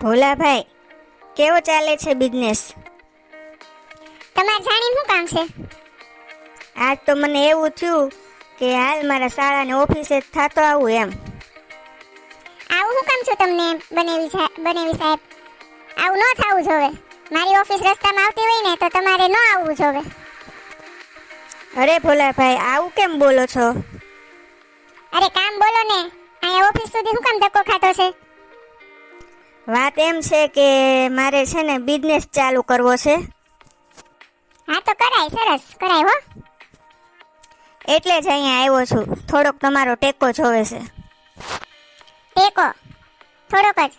ભોલાભાઈ કેવો ચાલે છે બિઝનેસ તમારે જાણીને શું કામ છે? આજ તો મને એવું થયું કે હાલ મારા શાળાને ઓફિસે જ થતો આવું એમ. આવું શું કામ છે તમને બનેવી બનેવી સાહેબ? આવું ન થવું જોવે મારી ઓફિસ રસ્તામાં આવતી હોય ને તો તમારે ન આવવું જોવે અરે ભોલાભાઈ આવું કેમ બોલો છો? અરે કામ બોલો ને. અહીંયા ઓફિસ સુધી શું કામ ધક્કો ખાતો છે? વાત એમ છે કે મારે છે ને બિઝનેસ ચાલુ કરવો છે. હા તો કરાય સરસ કરાય હો. એટલે જ અહીંયા આવ્યો છું. થોડોક તમારો ટેકો જોવે છે. ટેકો? થોડોક જ.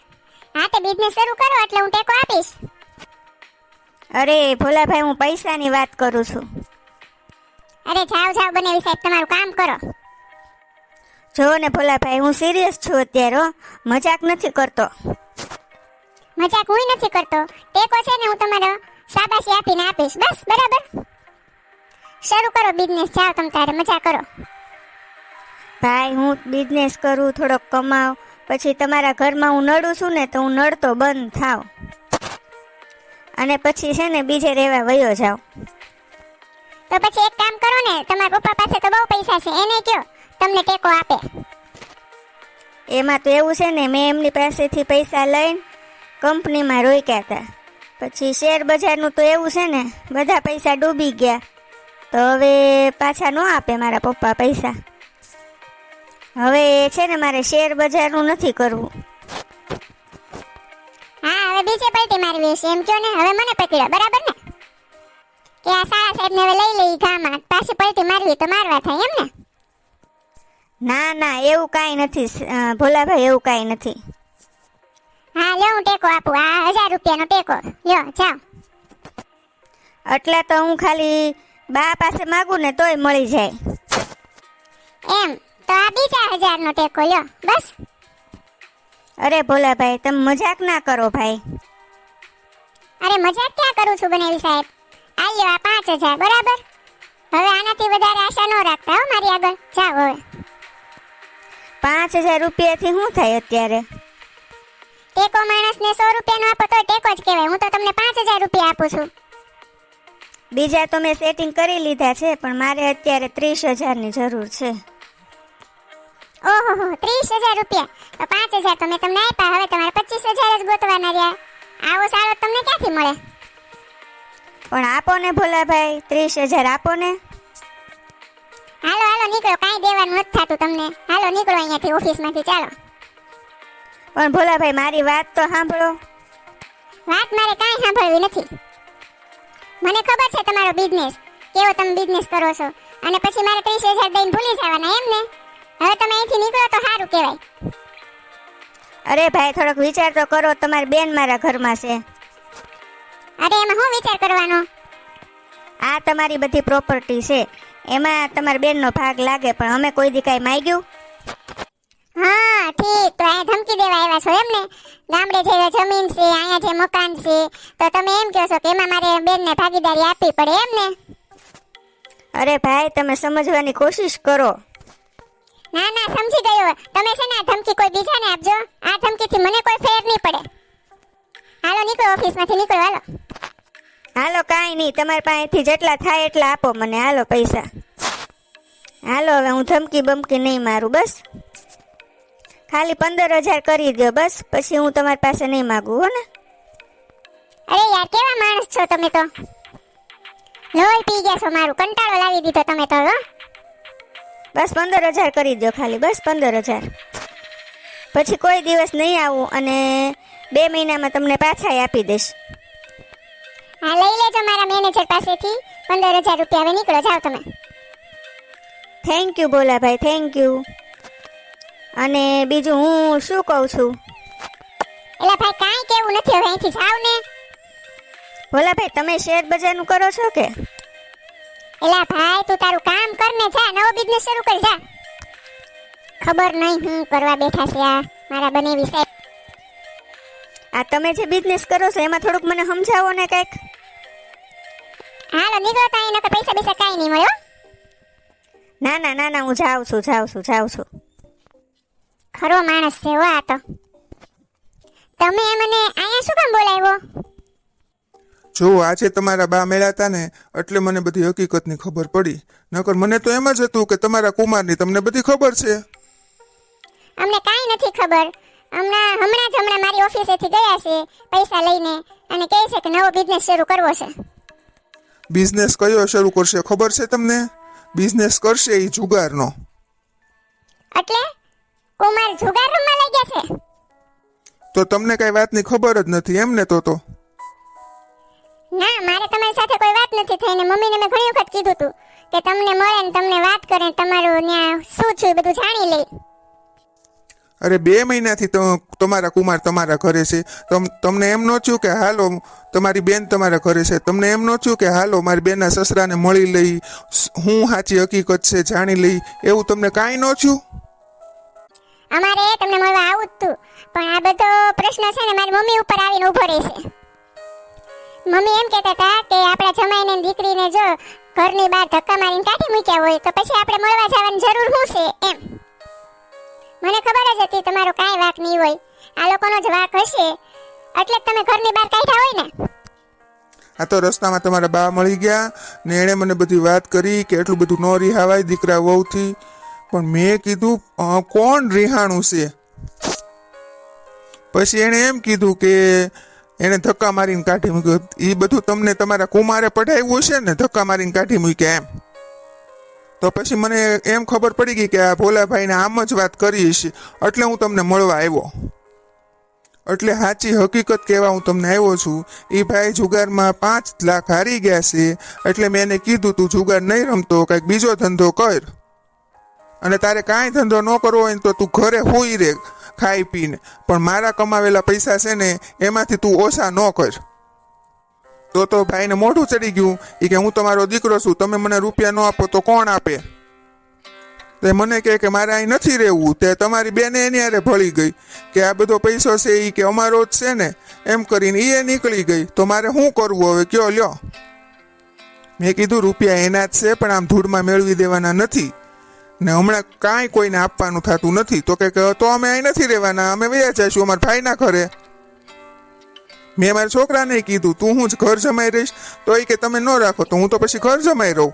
હા તે બિઝનેસ શરૂ કરો એટલે હું ટેકો આપીશ. અરે ભોલાભાઈ હું પૈસાની વાત કરું છું. અરે જાવ જાવ બનેવી સાહેબ તમારું કામ કરો. જો ને ભોલાભાઈ હું સિરિયસ છું અત્યારે મજાક નથી કરતો. મજાક હું નથી કરતો. ટેકો છે ને હું તમારો શાબાશી આપીને આપીશ. બસ બરાબર? શરૂ કરો બિઝનેસ. જાઓ તમે તારે. મજા કરો. ભાઈ હું બિઝનેસ કરું થોડોક કમાવ. પછી તમારા ઘરમાં હું નડું છું ને તો હું નડતો બંધ થાવ. અને પછી છે ને બીજે રહેવા વયો જાવ. તો પછી એક કામ કરો ને તમારા પપ્પા પાસે તો બહુ પૈસા છે. એને કયો તમને ટેકો આપે. એમાં તો એવું છે ને મેં એમની પાસેથી પૈસા લઈને કંપનીમાં રોક્યા હતા પછી શેર બજારનું તો એવું છે ને બધા પૈસા ડૂબી ગયા. તો હવે પાછા ન આપે મારા પપ્પા પૈસા. હવે છે ને મારે શેર બજારનું નથી કરવું. હા હવે બીજે પલટી મારવી હશે. એમ કયો ને હવે મને પકડ્યો બરાબર ને? કે આ સાળા સાહેબને હવે લઈ લઈ ગામાં પાછી પલટી મારવી તો મારવા થાય એમ ને? ના ના એવું કાંઈ નથી. ભોલાભાઈ એવું કાંઈ નથી. હા લ્યો હું ટેકો આપું. આ હજાર રૂપિયાનો ટેકો. લ્યો જાઓ. એટલે તો હું ખાલી બા પાસે માગું ને તોય મળી જાય. એમ તો આ બીજા હજારનો ટેકો લ્યો બસ. અરે ભોલાભાઈ તમે મજાક ના કરો ભાઈ. અરે મજાક ક્યાં કરું છું બનેવી સાહેબ? આ લ્યો આ પાંચ હજાર બરાબર? હવે આનાથી વધારે આશા ન રાખતા હો મારી આગળ. જાઓ હવે. પાંચ હજાર રૂપિયાથી શું થાય અત્યારે? ટેકો માણસને સો રૂપિયાનો આપો તો ટેકો જ કહેવાય. હું તો તમને પાંચ હજાર રૂપિયા આપું છું. બીજા તો મેં સેટિંગ કરી લીધા છે પણ મારે અત્યારે ત્રીસ હજારની જરૂર છે. ઓહો ત્રીસ હજાર રૂપિયા. તો પાંચ હજાર તો મેં તમને આપ્યા. હવે તમારે પચીસ હજાર જ ગોતવાના રહ્યા. આવો સારો તમને ક્યાંથી મળે? પણ આપો ને ભોલાભાઈ ત્રીસ હજાર આપો ને. હાલો હાલો નીકળો. કાંઈ દેવાનું નથી થતું તમને. હાલો નીકળો અહીંયાથી ઓફિસમાંથી. ચાલો. પણ ભોલાભાઈ મારી વાત તો સાંભળો. વાત મારે કાંઈ સાંભળવી નથી. મને ખબર છે તમારો બિઝનેસ કેવો તમે બિઝનેસ કરો છો. અને પછી મારે ત્રીસ હજાર દઈને ભૂલી જવાના એમ ને? હવે તમે અહીંથી નીકળો તો સારું કહેવાય. અરે ભાઈ થોડોક વિચાર તો કરો તમારી બેન મારા ઘરમાં છે. અરે એમાં શું વિચાર કરવાનો? આ તમારી બધી પ્રોપર્ટી છે. એમાં તમારી બેનનો ભાગ લાગે પણ અમે કોઈ દી કાંઈ માગ્યું? હા ઠીક. તો અહીંયા ધમકી દેવા આવ્યા છો એમ ને ગામડે છે જમીન છે અહીંયા જે મકાન છે. તો તમે એમ કહો છો કે એમાં મારે બેનને ભાગીદારી આપવી પડે એમ ને અરે ભાઈ તમે સમજવાની કોશિશ કરો. ના ના સમજી ગયો. તમે છે ને આ ધમકી કોઈ બીજાને આપજો. આ ધમકીથી મને કોઈ ફેર નહીં પડે. હાલો નીકળો ઓફિસમાંથી. નીકળો હાલો. હાલો કાંઈ નહીં. તમારી પાસેથી જેટલા થાય એટલા આપો મને. હાલો પૈસા. હાલો હવે હું ધમકી બમકી નહીં મારું બસ. ખાલી પંદર હજાર કરી દો બસ પછી હું તમારી પાસે નહીં માગું હો ને? અરે યાર કેવા માણસ છો તમે તો? લોહી પી ગયા છો મારું કંટાળો લાવી દીધો તમે તો હો. બસ પંદર હજાર કરી દો ખાલી બસ પંદર હજાર. પછી કોઈ દિવસ નહીં આવું અને બે મહિનામાં તમને પાછા આપી દઈશ. હા લઈ લેજો મારા મેનેજર પાસેથી. પંદર હજાર રૂપિયા હવે નીકળો જાઓ તમે. Thank you Bholabhai thank you અને બીજું હું શું કહું છું? એલા ભાઈ કાંઈ કેવું નથી હવે અહીંથી જાવ ને. ભોલાભાઈ તમે શેર બજારનું કરો છો કે? એલા ભાઈ તું તારું કામ કર ને જા નવો બિઝનેસ શરૂ કર જા. ખબર નહીં હું કરવા બેઠા છે આ મારા બને વિશે આ તમે જે બિઝનેસ કરો છો એમાં થોડુંક મને સમજાવો ને કંઈક. હાલો નીકળો તો અહીં નકર પૈસા પૈસા કાંઈ નહીં મળ્યો ના ના ના ના હું જાઉં છું જાઉં છું જાઉં છું. ખરો માણસ છે હો આ તો. તમે મને અહીંયા શું કામ બોલાવ્યો? જો આજે તમારા બા મેળાતા ને એટલે મને બધી હકીકતની ખબર પડી. નકર મને તો એમ જ હતું કે તમારા કુમારની તમને બધી ખબર છે. અમને કાંઈ નથી ખબર. હમણાં હમણાં જ હમણાં મારી ઓફિસેથી ગયા છે પૈસા લઈને અને કહે છે કે નવો બિઝનેસ શરૂ કરવો છે. બિઝનેસ કયો શરૂ કરશે ખબર છે તમને? બિઝનેસ કરશે એ જુગારનો. એટલે? કુમાર જુગાર રૂમમાં લઈ ગયા છે? તો તમને કઈ વાતની ખબર જ નથી એમને તો તો. ના મારે તમારી સાથે કોઈ વાત નથી થઈ ને મમ્મીને મેં ઘણી વખત કીધું હતું કે તમને મળે ને તમને વાત કરે તમારું ત્યાં શું છે બધું જાણી લે. અરે બે મહિનાથી તો તમારા કુમાર તમારા ઘરે છે. તમ તમને એમ ન થયું કે હાલો તમારી બેન તમારા ઘરે છે. તમને એમ ન થયું કે હાલો મારી બેનના સસરાને મળી લઈ હું સાચી હકીકત છે જાણી લઈ એવું તમને કાંઈ ન થયું? અમારે તમને મળવા આવું જ પણ આ બધો પ્રશ્ન છે ને મારી મમ્મી ઉપર આવીને ઊભો રહેશે મમ્મી એમ કહેતા હતા કે આપણા જમાઈને દીકરીને જો ઘરની બહાર ધક્કા મારીને કાઢી મૂક્યા હોય તો પછી આપણે મળવા જવાની જરૂર શું છે એમ. મને ખબર જ હતી તમારો કાંઈ વાક નહીં હોય. આ લોકોનો જ વાક હશે. એટલે તમે ઘરની બહાર કાઢ્યા હોય ને. આ તો રસ્તામાં તમારા બા મળી ગયા ને એણે મને બધી વાત કરી કે એટલું બધું ન રિહાવાય દીકરા વહુથી. પણ મેં કીધું કોણ રિહાણું છે? પછી એણે એમ કીધું કે એણે ધક્કા મારીને કાઢી મૂક્યો. એ બધું તમને તમારા કુમારે પઢાવ્યું છે ને, ધક્કા મારીને કાઢી મૂક્યા એમ. તો પછી મને એમ ખબર પડી ગઈ કે આ ભોલાભાઈને આમ જ વાત કરી હશે એટલે હું તમને મળવા આવ્યો. એટલે સાચી હકીકત કહેવા હું તમને આવ્યો છું એ ભાઈ જુગારમાં પાંચ લાખ હારી ગયા છે, એટલે મેં એને કીધું, તું જુગાર નહીં રમતો, કંઈક બીજો ધંધો કર. અને તારે કાંઈ ધંધો ન કરવો હોય ને તો તું ઘરે હોઈ રે ખાઈ પીને. પણ મારા કમાવેલા પૈસા છે ને, એમાંથી તું ઓછા ન કર. તો તો ભાઈને મોઢું ચડી ગયું એ કે હું તમારો દીકરો છું, તમે મને રૂપિયા ન આપો તો કોણ આપે? તે મને કહે કે મારે અહીં નથી રહેવું, તે તમારી બેને એની હારે ભળી ગઈ. કે આ બધો પૈસો છે એ કે અમારો જ છે ને, એમ કરીને એ નીકળી ગઈ. તો મારે શું કરવું હવે? કયો લ્યો. મેં કીધું રૂપિયા એના જ છે, પણ આમ ધૂળમાં મેળવી દેવાના નથી. ને હમણાં કાંઈ કોઈને આપવાનું થતું નથી. તો કે તો અમે અહીં નથી રહેવાના. અમે વયા જઈશું, અમારા ભાઈના ઘરે. મેં મારા છોકરાને કીધું, તું હું જ ઘર જમાઈ રહીશ, તો એ કે તમે ન રાખો, તો હું તો પછી ઘર જમાઈ રહું.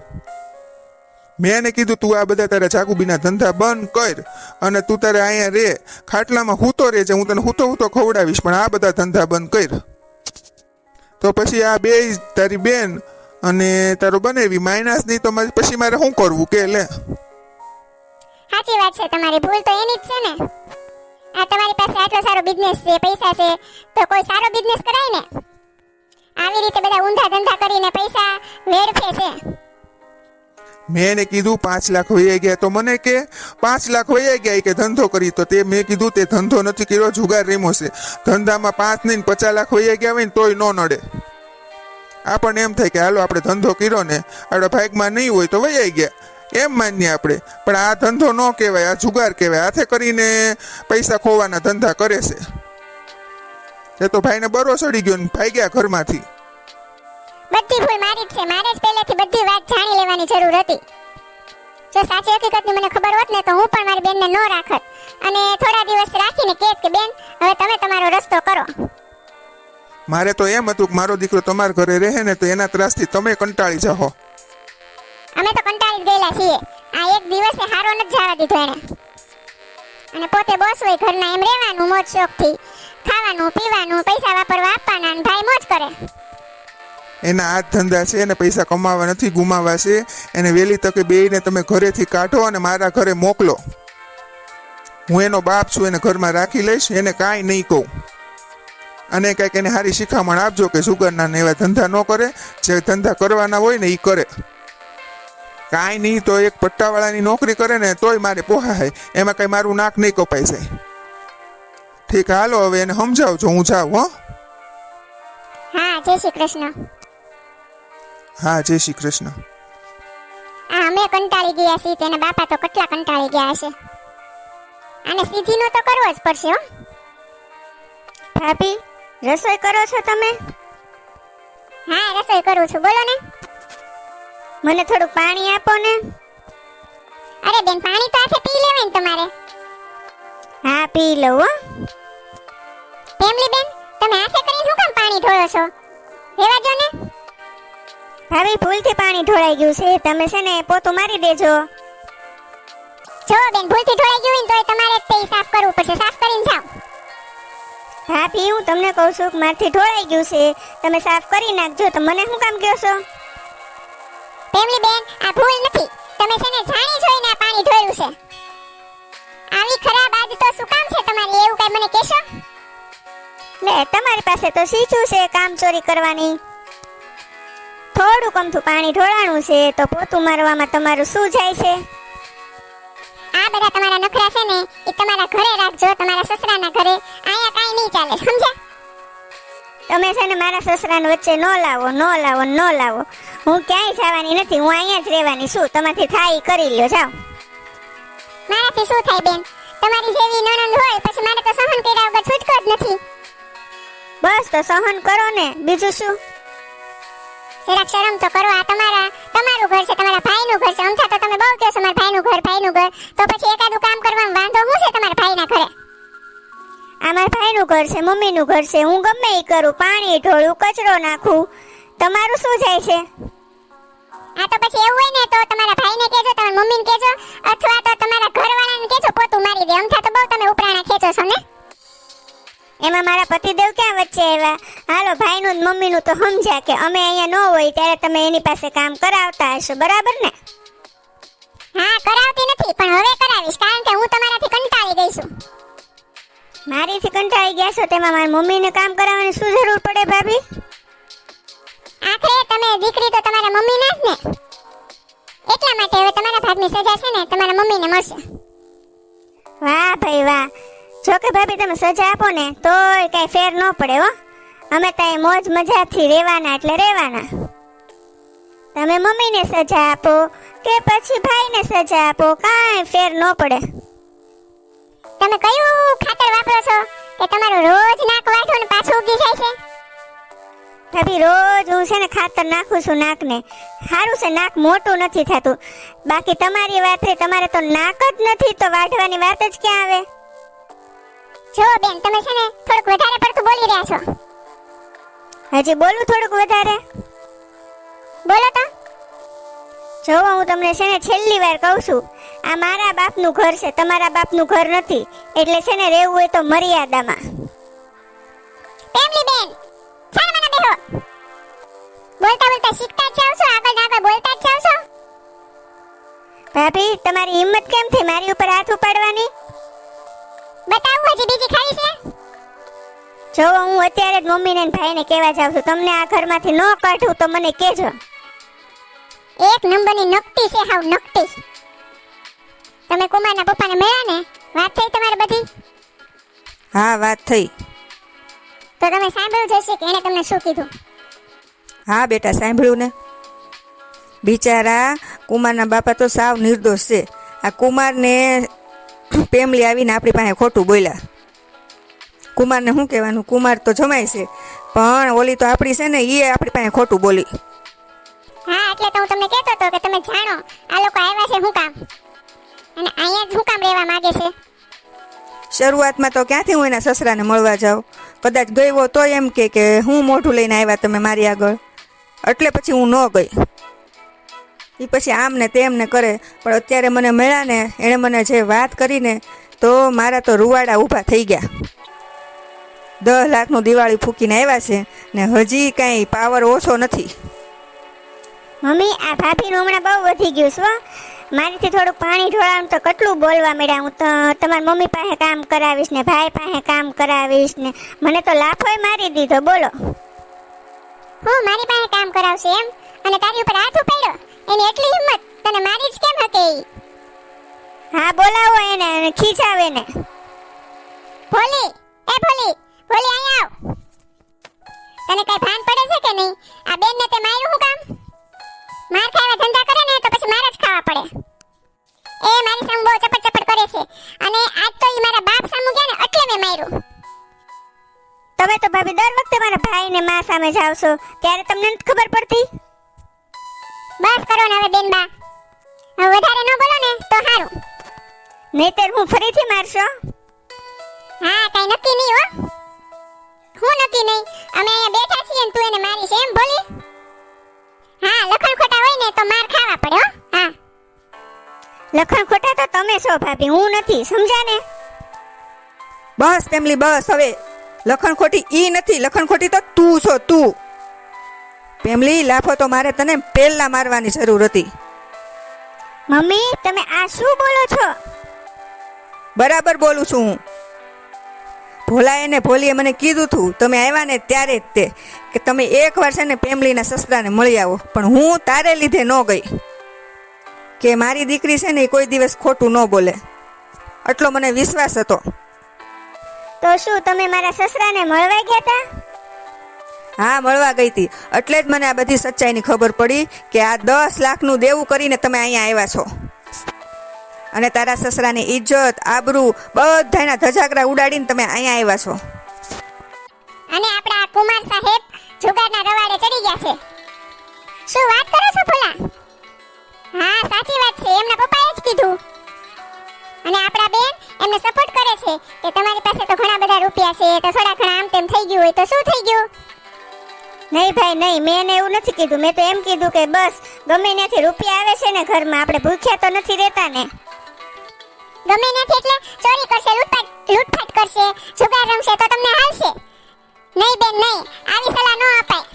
મેં એને કીધું, તું આ બધા તારા જાગુબીના ધંધા બંધ કર અને તું તારે અહીંયા રે ખાટલામાં હૂતો રહેજે, હું તને હૂતો હૂતો ખવડાવીશ, પણ આ બધા ધંધા બંધ કર. તો પછી આ બે તારી બેન અને તારો બનેવી, માઇનસ નહીં તો પછી મારે શું કરવું કે લે? સાચી વાત છે, તમારી ભૂલ તો એની જ છે ને. આ તમારી પાસે આટલો સારો બિઝનેસ છે, પૈસા છે, તો કોઈ સારો બિઝનેસ કરાય ને? આવી રીતે બધા ઊંધા ધંધા કરીને પૈસા વેડફે છે. મેં કીધું પાંચ લાખ વહી ગયા, તો મને કે પાંચ લાખ વહી ગયા કે ધંધો કરી, તો તે મેં કીધું તે ધંધો નથી કર્યો જુગાર રેમો છે. ધંધામાં પાંચ નહીં પચાસ લાખ વહી ગયા હોય ને તોય ન નડે. આપણને એમ થાય કે હાલો, આપણે ધંધો કર્યો ને, આપણે ભાગમાં નહીં હોય તો વહી ગયા. એમ માનીએ આપણે. પણ આ ધંધો ન કહેવાય આ જુગાર કહેવાય. હાથે કરીને પૈસા ખોવાના ધંધા કરે છે. એ તો ભાઈને બરો ચડી ગયો ને ભાગ્યા ઘરમાંથી. બધી ભૂલ મારી છે. મારે જ પહેલેથી બધી વાત જાણી લેવાની જરૂર હતી. જો સાચી હકીકતની મને ખબર હોત ને તો હું પણ મારી બેનને ન રાખત. અને થોડા દિવસ રાખીને કહેત કે બેન હવે તમે તમારો રસ્તો કરો. મારે તો એમ હતું કે મારો દીકરો તમારા ઘરે રહે ને તો એના ત્રાસથી તમે કંટાળી જાઓ અમે તો કંટાળી ગયેલા છીએ. આ એક દિવસે હારો નથી જવા દીધો એને અને પોતે બોસ હોય ઘરના, એમ રહેવાનું મોજ શોખથી. ખાવાનું, પીવાનું, પૈસા વાપરવા આપવાના અને ભાઈ મોજ કરે. એના આ ધંધા છે એને પૈસા કમાવા નથી ગુમાવા છે. એને વહેલી તકે બેયને તમે ઘરેથી કાઢો અને મારા ઘરે મોકલો. હું એનો બાપ છું, એને ઘરમાં રાખી લઈશ, એને કાંઈ નહીં કહું. અને કંઈક એને સારી શિખામણ આપજો કે સુગરના એવા ધંધા ન કરે. જે ધંધા કરવાના હોય ને એ કરે. કાંઈ નહીં તો એક પટ્ટાવાળાની નોકરી કરે ને તોય મારે પોહાય. એમાં કંઈ મારું નાક નહીં કપાઈ જાય. ઠીક હાલો હવે એને સમજાવજો હું જાઉં હો. હા જય શ્રી કૃષ્ણ. હા જય શ્રી કૃષ્ણ. આ અમે કંટાળી ગયા છીએ તેના બાપા તો કેટલા કંટાળી ગયા હશે. અને સીધીનો તો કરવો જ પડશે હો. ભાભી રસોઈ કરો છો તમે? હા રસોઈ કરું છું બોલો ને. મને થોડું પાણી આપો ને. અરે બેન પાણી તો હાથે પી લેવાય ને તમારે. હા પી લઉં હો. ફેમિલી બેન તમે હાથે કરીને શું કામ પાણી ઢોળો છો? રેવા જો ને. ભાભી ભૂલથી પાણી ઢોળાઈ ગયું છે. તમે છે ને પોતું મારી દેજો. જો બેન ભૂલથી ઢોળાઈ ગયું હોય ને તોય તમારે જ તે સાફ કરવું પડશે. સાફ કરીને જાઓ. પી હું તમને કહું છું કે મારથી ઢોળાઈ ગયું છે. તમે સાફ કરી નાખજો. તો મને શું કામ કહો છો? ફેમિલી બેન આ ભૂલ નથી. તમે છે ને જાણી જોઈને આ પાણી ઢોળ્યું છે. આવી ખરાબ આદતો શું કામ છે તમારી? એવું કઈ મને કહેશો? લે તમારી પાસે તો શીખ્યું છે કામ ચોરી કરવાની. થોડુંક અમથું પાણી ઢોળાણું છે તો પોતું મારવામાં તમારું શું જાય છે? આ બધા તમારા નખરા છે ને એ તમારા ઘરે રાખજો તમારા સસરાના ઘરે. આયા કાઈ નહીં ચાલે સમજ્યા? તમે છે ને મારા સસરાને વચ્ચે ન લાવો ન લાવો ન લાવો. હું ક્યાંય જવાની નથી હું અહીંયા જ રહેવાની છું. તમારથી થાય કરી લ્યો જાઓ. મારાથી શું થાય બેન? તમારી જેવી નણંદ હોય પછી મારે તો સહન કર્યા વગર છૂટકો જ નથી. બસ તો સહન કરો ને. બીજું શું? જરાક શરમ તો કરો આ તમારા તમારું ઘર છે તમારા ભાઈનું ઘર છે. અમથા તો તમે બહુ કહો છો મારા ભાઈનું ઘર ભાઈનું ઘર. તો પછી એકાદું કામ કરવાનું વાંધો હું છે તમારા ભાઈના ઘરે? આ મારા ભાઈનું ઘર છે મમ્મીનું ઘર છે હું ગમે એ કરું પાણી ઢોળું કચરો નાખું. તમારું શું જાય છે? આ તો પછી એવું હોય ને તો તમારા ભાઈને કહેજો તમારા મમ્મીને કહેજો અથવા તો તમારા ઘરવાળાને કહેજો પોતું મારી દે. અમથા તો બહુ તમે ઉપરાણા ખેંચો છો ને? એમાં મારા પતિદેવ ક્યાં વચ્ચે આવ્યા? હાલો ભાઈનું મમ્મીનું તો સમજ્યા કે અમે અહીંયા ન હોય ત્યારે તમે એની પાસે કામ કરાવતા હશો બરાબર ને? હા કરાવતી નથી પણ હવે કરાવીશ કારણ કે હું તમારાથી કંટાળી ગઈ છું. મારીથી કંટાળી ગયા છો? તેમાં મારી મમ્મીને કામ કરાવવાની શું જરૂર પડે ભાભી? આખરે તમે દીકરી તો તમારા મમ્મીના જ ને. એટલા માટે હવે તમારા ભાગની સજા છે ને તમારા મમ્મીને મળશે. વાહ ભાઈ વાહ. જો કે ભાભી તમે સજા આપો ને તોય કઈ ફેર ન પડે હો. અમે ત્યાં મોજ મજાથી રહેવાના એટલે રહેવાના. તમે મમ્મીને સજા આપો કે પછી ભાઈને સજા આપો કાંઈ ફેર ન પડે. તમે કયું ખાતર વાપરો છો? કે તમારું રોજ નાક વાઢો ને પાછું ઉગી જાય છે? ભાભી રોજ હું છે ને ખાતર નાખું છું નાકને. સારું છે નાક મોટું નથી થતું. બાકી તમારી વાત રે તમારે તો નાક જ નથી તો વાઢવાની વાત જ ક્યાં આવે? જો બેન તમે છે ને થોડુંક વધારે પડતું બોલી રહ્યા છો. હજી બોલું થોડુંક વધારે? બોલો તો. જો હું તમને છે ને છેલ્લી વાર કહું છું આ મારા બાપનું ઘર છે તમારા બાપનું ઘર નથી એટલે છે ને રહેવું હોય તો મર્યાદામાં. પ્રેમલી બેન શાળામાં બેહો બોલતા બોલતા શીખતા જ જાવ છો આગળ આગળ બોલતા જ જાવ છો. ભાભી તમારી હિંમત કેમ થઈ મારી ઉપર હાથ ઉપાડવાની? બતાવું હજી બીજી ખાલી છે. જો હું અત્યારે જ મમ્મીને ભાઈને કહેવા જાઉં છું તમને આ ઘરમાંથી ન કાઢું તો મને કહેજો. એક નંબરની નકટી છે હાવ નકટી. તમે કુમારના પપ્પાને મળ્યા ને વાત થઈ તમારે બધી? હા વાત થઈ. તો તમે સાંભળ્યું જ હશે કે એણે તમને શું કીધું? હા બેટા સાંભળ્યું ને. બિચારા કુમારના બાપા તો સાવ નિર્દોષ છે. આ કુમારને પેમલી આવીને આપણી પાસે ખોટું બોલ્યા. કુમારને શું કહેવાનું? કુમાર તો જમાય છે. પણ ઓલી તો આપણી છે ને એ આપણી પાસે ખોટું બોલી. હા, એટલે તો હું તમને કહેતો હતો કે તમે જાણો, આ લોકો આવ્યા છે હું કામ? અને અહીંયા જ હું કામ રહેવા માંગે છે? શરૂઆતમાં તો ક્યાંથી હું એના સસરાને મળવા જાઉં? કદાચ ગયો તો એમ કે કે હું મોઢું લઈને આવ્યા તમે મારી આગળ. એટલે પછી હું ન ગઈ. એ પછી આમ ને તેમને કરે, પણ અત્યારે મને મળ્યા ને એણે મને જે વાત કરીને તો મારા તો રૂવાડા ઊભા થઈ ગયા. દસ લાખનું દિવાળી ફૂકીને આવ્યા છે ને હજી કાંઈ પાવર ઓછો નથી. મમ્મી આ ભાભીનું હમણાં બહુ વધી ગયું છે મારીથી થોડુંક પાણી ઢોળાવું તો કેટલું બોલવા મળ્યા. હું તો તમારી મમ્મી પાસે કામ કરાવીશ ને ભાઈ પાસે કામ કરાવીશ ને. મને તો લાફોય મારી દીધો બોલો. હું મારી પાસે કામ કરાવશે એમ? અને તારી ઉપર હાથ ઉપાડ્યો? એની એટલી હિંમત? તને મારી જ કેમ હકે હા બોલાવો એને અને ખીચાવે ને ભોલી એ ભોલી ભોલી અહીંયા આવ. સામે જાવ છો, ત્યારે તમને ખબર પડતી? બસ કરો ને હવે બેનબા વધારે ન બોલો ને, તો સારું નહીતર હું ફરીથી મારશો? હા, કઈ નક્કી નહીં હો. હું નક્કી નહીં. અમે અહીંયા બેઠા છીએ ને તું એને મારીશ, એમ બોલી? હા, લખણ ખોટા હોય ને તો માર ખાવા પડે, હો. હા. લખણ ખોટા તો તમે છો, ભાભી, હું નથી સમજા ને બસ તેમલી બસ, હવે. લખણ ખોટી ઈ નથી લખણ ખોટી તો તું છો તું. ફેમલી લાફો તો મારે તને પહેલા મારવાની જરૂર હતી. મમ્મી તમે આ શું બોલો છો? બરાબર બોલું છું હું. ભોલાએ ને ભોલીએ મને કીધું હતું તમે આવ્યા ને ત્યારે જ તે કે તમે એકવાર છે ને ફેમિલીના સસરાને મળી આવો પણ હું તારે લીધે ન ગઈ. કે મારી દીકરી છે ને એ કોઈ દિવસ ખોટું ન બોલે. આટલો મને વિશ્વાસ હતો. તો શું તમે મારા સસરાને મળવા ગયા હતા હા મળવા ગઈ હતી એટલે જ મને આ બધી સચ્ચાઈની ખબર પડી કે આ દસ લાખનું દેવું કરીને તમે અહીંયા આવ્યા છો. અને તારા સસરાની ઇજ્જત આબરૂ બધાના ધજાગરા ઉડાડીને તમે અહીંયા આવ્યા છો. અને આપણા કુમાર સાહેબ જુગારના રવાડે ચડી ગયા છે. શું વાત કરો છો ભોલા? હા સાચી વાત છે. એમના પપ્પાએ જ કીધું. અને આપણા બેન એમને સપોર્ટ કરે છે કે તમારી પાસે તો ઘણા બધા રૂપિયા છે તો થોડા ઘણા આમ તેમ થઈ ગયું હોય તો શું થઈ ગયું? નહીં ભાઈ નહીં મેં એને એવું નથી કીધું. મેં તો એમ કીધું કે બસ ગમે ત્યાંથી રૂપિયા આવે છે ને ઘરમાં આપણે ભૂખ્યા તો નથી રહેતા ને. ગમે ત્યાંથી એટલે ચોરી કરશે લૂંટફાટ લૂંટફાટ કરશે જુગાર રમશે તો તમને હાલશે. નહીં બેન નહીં આવી સલાહ ન અપાય.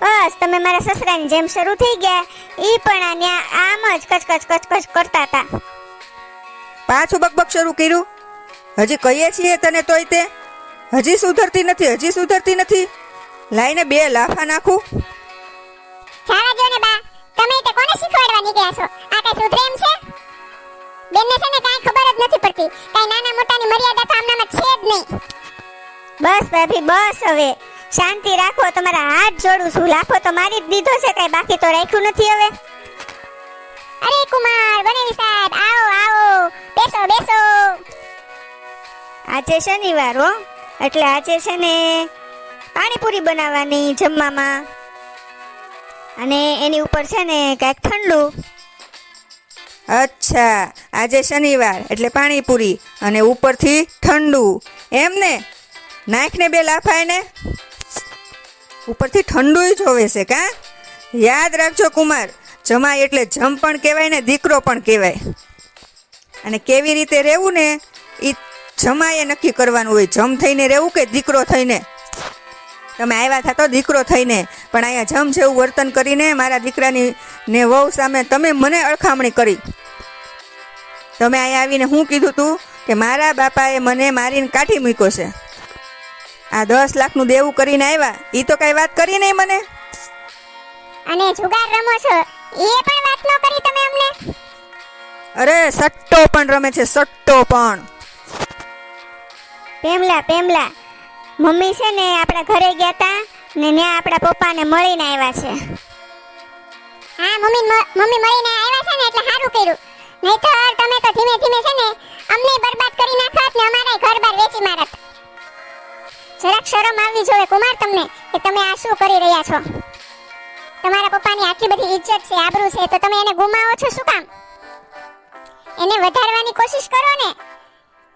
બસ તમે મારા સસરાની જેમ શરૂ થઈ ગયા. એ પણ આમ જ કચકચ કચકચ કરતા હતા. પાછું બકબક શરૂ કર્યું. હજી કહીએ છીએ તને તોય તે. હજી સુધરતી નથી હજી સુધરતી નથી. લાઈને બે લાફા નાખું. જાવા જો ને બા તમે તે કોને શીખવાડવા નીકળ્યા છો? આ કઈ સુધરે એમ છે? બેનને છે ને કાઈ ખબર જ નથી પડતી. કાંઈ નાના મોટાની મર્યાદા તો આમનામાં છે જ નહીં. બસ ભાભી બસ હવે. શાંતિ રાખો તમારા હાથ જોડું છું લાફો તો મારી જ દીધો છે કઈ બાકી તો રાખ્યું નથી હવે. અરે કુમાર બનેવી સાહેબ આવો આવો બેસો બેસો. આજે શનિવાર હો એટલે આજે છે ને પાણીપુરી બનાવવાની જમવામાં. અને એની ઉપર છે ને કાંઈક ઠંડુ. અચ્છા આજે શનિવાર એટલે પાણીપુરી અને ઉપરથી ઠંડુ. એમ ને? નાખને બે લાફાયને ઉપરથી ઠંડુય જોવે છે કા? યાદ રાખજો કુમાર જમાય એટલે જમ પણ કહેવાય ને દીકરો પણ કહેવાય. અને કેવી રીતે રહેવું ને એ જમાએ નક્કી કરવાનું હોય, જમ થઈને રહેવું કે દીકરો થઈને? તમે આવ્યા થા તો દીકરો થઈને. પણ અહીંયા જમ જેવું વર્તન કરીને મારા દીકરાની ને વહુ સામે તમે મને અળખામણી કરી. તમે અહીંયા આવીને હું કીધું તું કે મારા બાપાએ મને મારીને કાઢી મૂક્યો છે. આ દસ લાખનું દેવું કરીને આવ્યા એ તો કઈ વાત કરી નહીં મને. અને જુગાર રમો છો. એ પણ વાત ન કરી તમે અમને? અરે સટ્ટો પણ રમે છે સટ્ટો પણ. પેમલા પેમલા. મમ્મી છે ને આપણા ઘરે ગયા હતા ને ત્યાં આપણા પપ્પાને મળીને આવ્યા છે. હા મમ્મી મમ્મી મળીને આવ્યા છે ને એટલે સારું કર્યું. નહીતર તમે તો ધીમે ધીમે છે ને અમને બરબાદ કરી નાખત ને અમારા ઘર બાર વેચી મારત. જરાક શરમ આવવી જોઈએ કુમાર તમને કે તમે આ શું કરી રહ્યા છો? તમારા પપ્પાની આટલી બધી ઇજ્જત છે, આબરૂ છે, તો તમે એને ગુમાવો છો શું કામ? એને વધારવાની કોશિશ કરો ને,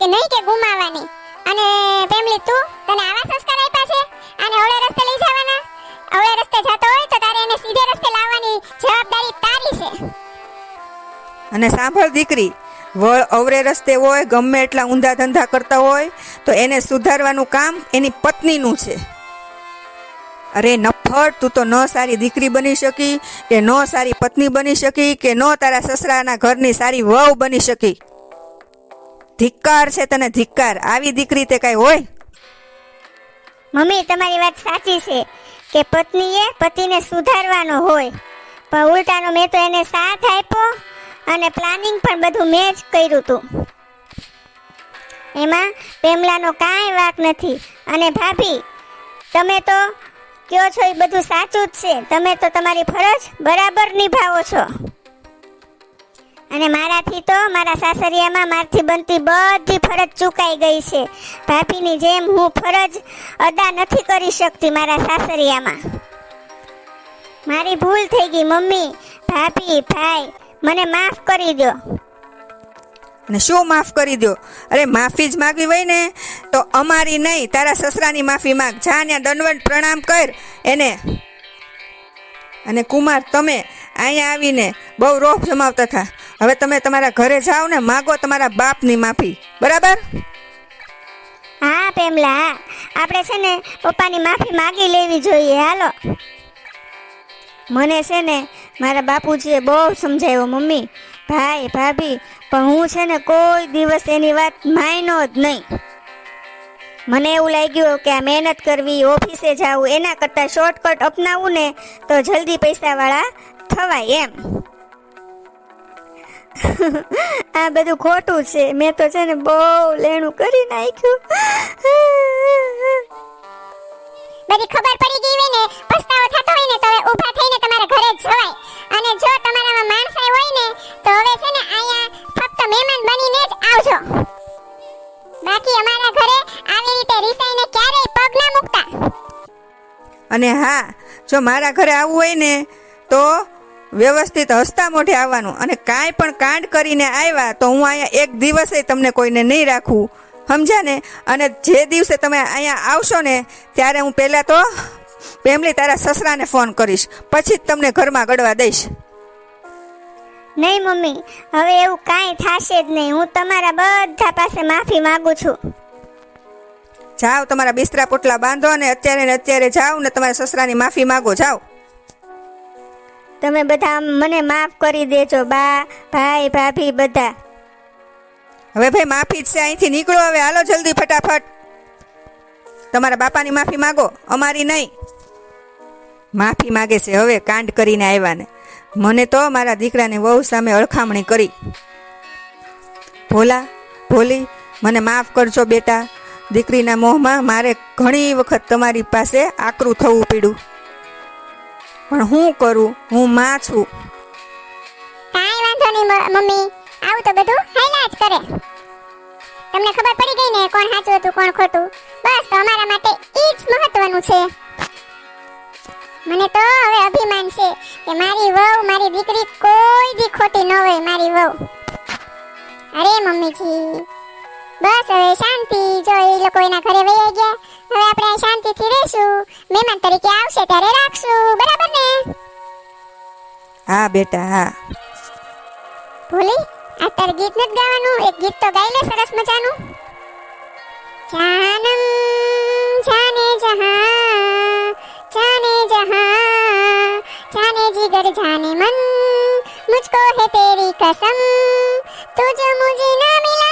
કે નહીં કે ગુમાવવાની. અને ફેમિલી, તું તને આવા સંસ્કાર આપ્યા છે? આને અવળે રસ્તે લઈ જવાના? અવળે રસ્તે જતો હોય તો તારે એને સીધે રસ્તે લાવવાની જવાબદારી તારી છે. અને સાંભળ દીકરી, વળ અવરે રસ્તે હોય, ગમે એટલા ઊંધા ધંધા કરતા હોય, તો એને સુધારવાનું કામ એની પત્નીનું છે. અરે નફટ તું તો ન સારી દીકરી બની શકી, કે ન સારી પત્ની બની શકી, કે ન તારા સસરાના ઘરની સારી વહુ બની શકી. ધિક્કાર છે તને ધિક્કાર. આવી દીકરી તે કઈ હોય? મમ્મી, તમારી વાત સાચી છે કે પત્નીએ પતિને સુધારવાનો હોય. પણ ઉલટાનો મેં તો એને સાથ આપ્યો અને પ્લાનિંગ પણ બધું મેં જ કર્યું હતું એમાં પેમલાનો કાંઈ વાક નથી. અને ભાભી, તમે તો કયો છો એ બધું સાચું જ છે. તમે તો તમારી ફરજ બરાબર નિભાવો છો. અને મારાથી તો મારા સાસરિયામાં મારથી બનતી બધી ફરજ ચૂકાઈ ગઈ છે. ભાભીની જેમ હું ફરજ અદા નથી કરી શકતી મારા સાસરિયામાં. મારી ભૂલ થઈ ગઈ, મમ્મી, ભાભી, ભાઈ, મને માફ કરી દો. અને શું માફ કરી દો અરે, માફી જ માગવી હોય ને, તો અમારી નહીં, તારા સસરાની માફી માગ. જા ત્યાં દંડવત પ્રણામ કર. એને, અને કુમાર, તમે અહીંયા આવીને બહુ રોફ જમાવતા હતા. હવે તમે તમારા ઘરે જાઓ ને, માગો તમારા બાપની માફી. બરાબર? હા, પેમલા. આપણે છે ને, પપ્પાની માફી માગી લેવી જોઈએ. હાલો. મને છે ને, મારા બાપુજીએ બહુ સમજાવ્યો, મમ્મી. ભાઈ, ભાભી, પણ હું છે ને કોઈ દિવસ એની વાત માયનો જ નહીં. મને એવું લાગ્યું કે આ મહેનત કરવી, ઓફિસે જવું, એના કરતાં શોર્ટકટ અપનાવું ને તો જલ્દી પૈસાવાળા થવાય એમ. આ બધું ખોટું છે. મેં તો છે ને બહુ લેણું કરી નાખ્યું. બધી ખબર પડી ગઈ હોય ને, પસ્તાવો થતો હોય ને, તો હવે ઊભા થઈને તમારા ઘરે જવાય. અને જો તમારામાં માણસાઈ હોય ને, તો હવે છે ને અહીંયા ફક્ત મહેમાન બનીને જ આવજો. બાકી અમારા ઘરે આવી રીતે રીસાઈને ક્યારેય પગ ના મૂકતા. અને હા, જો મારા ઘરે આવવું હોય ને, તો વ્યવસ્થિત હસતા મોઢે આવવાનું. અને કાંઈ પણ કાંડ કરીને આવ્યા, તો હું અહીંયા એક દિવસે તમને કોઈને નહીં રાખું. સમજ્યા ને? અને જે દિવસે તમે અહીંયા આવશો ને ત્યારે હું પહેલાં તો ફેમિલી તારા સસરાને ફોન કરીશ. પછી જ તમને ઘરમાં ગળવા દઈશ. નહીં મમ્મી હવે એવું કાંઈ થશે જ નહીં. હું તમારા બધા પાસે માફી માગું છું. જાઓ તમારા બિસ્તરા પોટલા બાંધો અને અત્યારે ને અત્યારે જાઓ ને તમારા સસરાની માફી માગો જાઓ. તમે બધા મને માફ કરી દેજો બા ભાઈ ભાભી બધા. હવે ભાઈ માફી જ છે, અહીંથી નીકળો હવે. હાલો જલ્દી ફટાફટ. તમારા બાપાની માફી માગો, અમારી નહીં. માફી માગે છે હવે, કાંડ કરીને આવ્યા ને મને તો મારા દીકરાને વહુ સામે અળખામણી કરી. ભોલા, ભોલી, મને માફ કરજો બેટા. દીકરીના મોહમાં મારે ઘણી વખત તમારી પાસે આકરું થવું પીડું પણ હું કરું? હું માં છું. કાંઈ વાંધો નહીં મમ્મી. આવું તો બધું હાલ્યા જ કરે. તમને ખબર પડી ગઈ ને કોણ સાચું હતું કોણ ખોટું? બસ તો અમારા માટે ઈ જ મહત્વનું છે. મને તો હવે અભિમાન છે કે મારી વહુ મારી દીકરી કોઈ દી ખોટી ન હોય મારી વહુ. અરે મમ્મીજી બસ હવે શાંતિ. જો એ લોકો એના ઘરે વહી ગયા હવે આપણે શાંતિથી રહીશું. મહેમાન તરીકે આવશે ત્યારે રાખશું બરાબર ને? હા બેટા હા. ભૂલી? અત્યારે ગીત નથી ગાવાનું એક ગીત તો ગાઈ લે સરસ મજાનું જાનમ જાને જહાં જાને જહાં જાને જીગર જાને મન मुझको है तेरी कसम तू जो मुझे ना मिला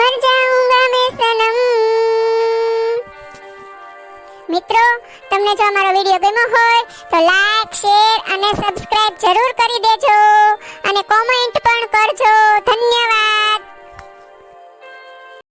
मर जाऊँगा मैं सनम મિત્રો, તમને જો અમારો વીડિયો ગમ્યો હોય, તો લાઈક શેર અને સબસ્ક્રાઇબ જરૂર કરી દેજો અને કોમેન્ટ પણ કરજો. ધન્યવાદ.